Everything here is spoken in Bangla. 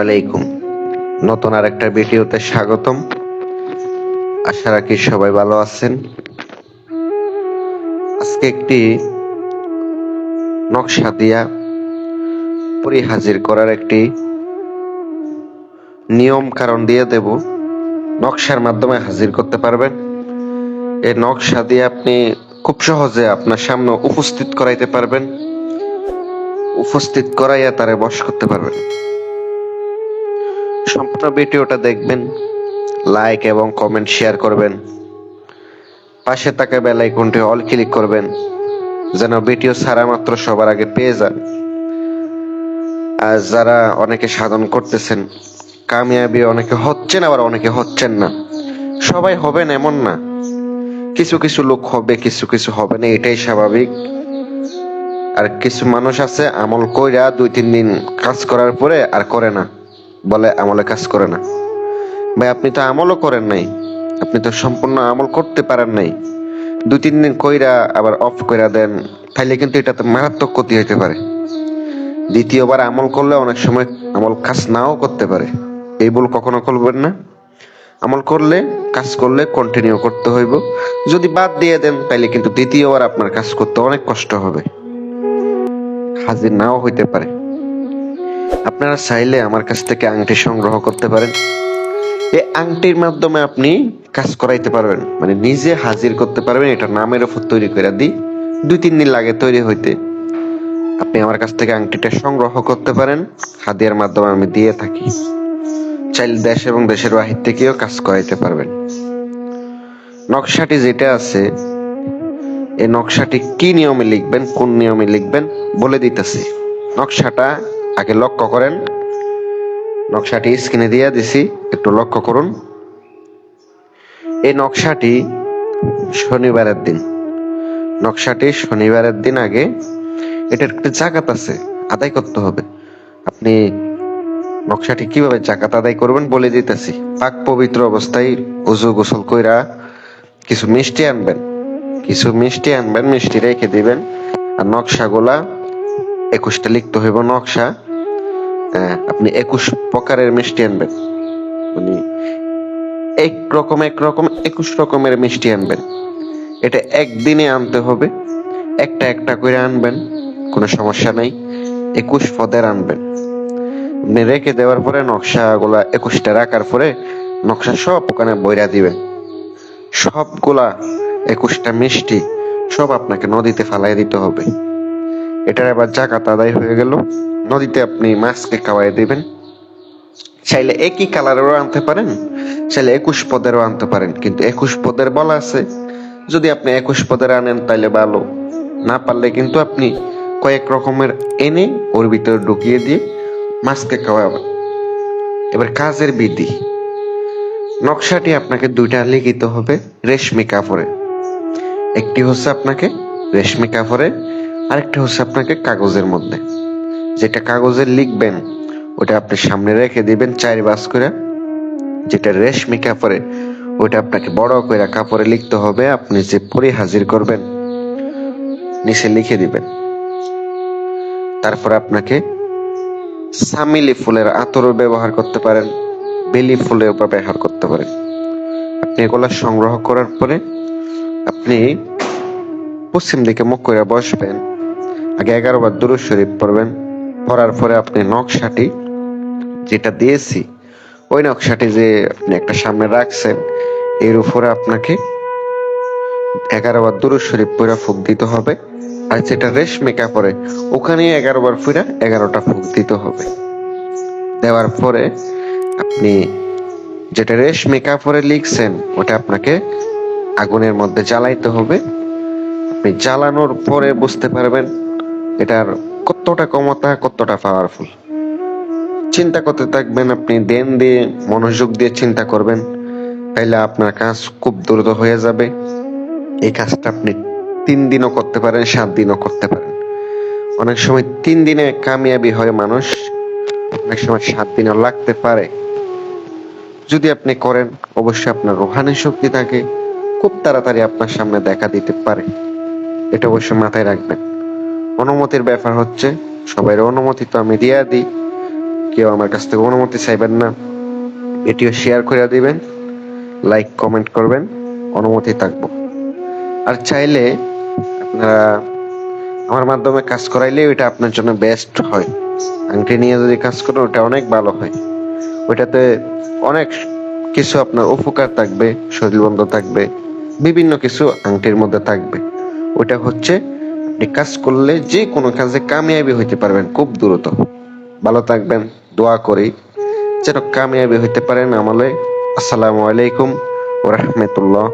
আলাইকুম। নতুন আর একটা ভিডিওতে স্বাগতম। আশা রাখি সবাই ভালো আছেন। আজকে একটি নকশা দিয়া পরিহাজির করার একটি নিয়ম কারণ দিয়ে দেব। নকশার মাধ্যমে হাজির করতে পারবেন। এই নকশা দিয়ে আপনি খুব সহজে আপনার সামনে উপস্থিত করাইতে পারবেন। উপস্থিত করাইয়া তারে বশ করতে পারবেন। সম্পূর্ণ ভিডিওটা দেখবেন লাইক এবং কমেন্ট শেয়ার করবেন। পাশে থাকা বেল আইকনটি অল ক্লিক করবেন, যেন ভিডিও ছাড়া মাত্র সবার আগে পেয়ে যান। আর যারা অনেকে সাধন করতেছেন, কামিয়াবি অনেকে হচ্ছেন, আবার অনেকে হচ্ছেন না। সবাই হবেন এমন না। কিছু কিছু লোক হবে, কিছু কিছু হবে না, এটাই স্বাভাবিক। আর কিছু মানুষ আছে আমল কইরা দুই, তিন দিন কাজ করার পরে আর করে না। বলে আমলে কাজ করে না। ভাই, আপনি তো আমলও করেন নাই। আপনি তো সম্পূর্ণ আমল করতে পারেন নাই। দুই, তিন দিন কইরা আবার অফ কইরা দেন, তাইলে কিন্তু এটাতে মারাত্মক ক্ষতি হইতে পারে। দ্বিতীয়বার আমল করলে অনেক সময় আমল কাজ নাও করতে পারে। এই ভুল কখনো করবেন না। আমল করলে, কাজ করলে কন্টিনিউ করতে হইব। যদি বাদ দিয়ে দেন, তাইলে কিন্তু দ্বিতীয়বার আপনার কাজ করতে অনেক কষ্ট হবে। হাজির নাও হইতে পারে। আপনারা চাইলে আমার কাছ থেকে আংটি সংগ্রহ করতে পারেন। এই আংটির মাধ্যমে আপনি কাজ করাইতে পারবেন। মানে নিজে হাজির করতে পারবেন, এটা নামের উপর তৈরি করে দিই। দুই, তিন দিন লাগে তৈরি হইতে। আপনি আমার কাছ থেকে আংটিটা সংগ্রহ করতে পারেন। হাদিয়ার মাধ্যমে আমি দিয়ে থাকি। চাইলে দেশ এবং দেশের বাহির থেকেও কাজ করাইতে পারবেন। নকশাটি যেটা আছে এই নকশাটি কি নিয়মে লিখবেন, কোন নিয়মে লিখবেন বলে দিতেছি। নকশাটা আগে লক্ষ্য করেন। নকশাটি স্ক্রিনে দিয়ে দিছি, একটু লক্ষ্য করুন। এই নকশাটি শনিবারের দিন। নকশাটি শনিবারের দিন আগে, এটার একটি জাকাত আছে, আদায় করতে হবে। আপনি নকশাটি কীভাবে জাকাত আদায় করবেন বলে দিতেছি। পাক পবিত্র অবস্থায় উজু গোসল কইরা কিছু মিষ্টি আনবেন। কিছু মিষ্টি আনবেন, মিষ্টি রেখে দিবেন। আর নকশাগুলা একুশটা লিখতে হইব নকশা। আপনি একুশ প্রকারের মিষ্টি আনবেন। মানে এক রকম এক রকম, একুশ রকমের মিষ্টি আনবেন। এটা একদিনে আনতে হবে। একটা একটা করে আনবেন, কোনো সমস্যা নাই। একুশ পদের আনবেন। আপনি রেখে দেওয়ার পরে নকশাগুলা একুশটা রাখার পরে নকশা সব ওখানে বইরা দিবেন। সবগুলা একুশটা মিষ্টি সব আপনাকে নদীতে ফালাই দিতে হবে। এটার আবার জাকাত আদায় হয়ে গেল। নদীতে আপনি মাছকে খাওয়াই দিবেন। চাইলে একই কালারেরও আনতে পারেন, চাইলে একুশ পদেরও আনতে পারেন। কিন্তু একুশ পদের বলা আছে, যদি আপনি একুশ পদের আনেন তাইলে ভালো। না পারলে কিন্তু আপনি কয়েক রকমের এনে ওর ভিতরে ঢুকিয়ে দিয়ে মাছকে খাওয়াবেন। এবার কাজের বিধি। নকশাটি আপনাকে দুইটা লিখিত হবে, রেশমি কাপড়ে একটি হচ্ছে আপনাকে রেশমি কাপড়ে, আরেকটি হচ্ছে আপনাকে কাগজের মধ্যে। যেটা কাগজে লিখবেন, ওটা আপনি সামনে রেখে দিবেন চার বাস করে। যেটা রেশমি কাপড়ে, ওটা আপনাকে বড় করে কাপড়ে লিখতে হবে, আপনি যে পরে হাজির করবেন, নিচে লিখে দিবেন। তারপর আপনাকে সামিলি ফুলের আতরও ব্যবহার করতে পারেন, বেলি ফুলের ব্যবহার করতে পারেন। আপনি এগুলা সংগ্রহ করার পরে আপনি পশ্চিম দিকে মুখ করে বসবেন, আগে এগারো বার দুরুদ শরীফ পড়বেন, পড়ার পরে আপনি নকশাটি যেটা দিয়েছি, ওই নকশাটি যে আপনি একটা সামনে রাখছেন, এর উপরে আপনাকে এগারো বার দুরুদ শরীফ পড়া ফুক দিতে হবে, আর যেটা রেশমি কাপড়ে, ওখানে এগারো বার ফুরা এগারোটা ফুক দিতে হবে। দেওয়ার পরে আপনি যেটা রেশমি কাপড়ে লিখছেন, ওটা আপনাকে আগুনের মধ্যে জ্বালাইতে হবে। আপনি জ্বালানোর পরে বুঝতে পারবেন এটার কতটা ক্ষমতা, কতটা পাওয়ারফুল চিন্তা করতে থাকবেন, আপনি দেন দিয়ে, মনোযোগ দিয়ে চিন্তা করবেন, তাইলে আপনার কাজ খুব দ্রুত হয়ে যাবে। এই কাজটা আপনি তিন দিনও করতে পারেন, সাত দিনও করতে পারেন। অনেক সময় তিন দিনে কামিয়াবি হয় মানুষ, অনেক সময় সাত দিনও লাগতে পারে। যদি আপনি করেন, অবশ্যই আপনার রোহানি শক্তি থাকে। খুব তাড়াতাড়ি আপনার সামনে দেখা দিতে পারে। এটা অবশ্যই মাথায় রাখবেন। অনুমতির ব্যাপার হচ্ছে, সবাই অনুমতি তো আমি দিয়া দিই। কেউ আমার কাছ থেকে অনুমতি চাইবেন না। এটিও শেয়ার করে দিবেন লাইক কমেন্ট করবেন, অনুমতি থাকব। আর চাইলে, আপনারা আমার মাধ্যমে কাজ করাইলে ওইটা আপনার জন্য বেস্ট হয়। আংটি নিয়ে যদি কাজ করেন, ওটা অনেক ভালো হয়। ওইটাতে অনেক কিছু আপনার উপকার থাকবে, শরীর বন্ধ থাকবে বিভিন্ন কিছু আংটির মধ্যে থাকবে। ওটা হচ্ছে কাজ করলে যে কোনো কাজে কামিয়াবি হইতে পারবেন, খুব দ্রুত। ভালো থাকবেন, দোয়া করি, যেন কামিয়াবি হইতে পারেন আমলে। আসসালামু আলাইকুম ওরহমতুল্লাহ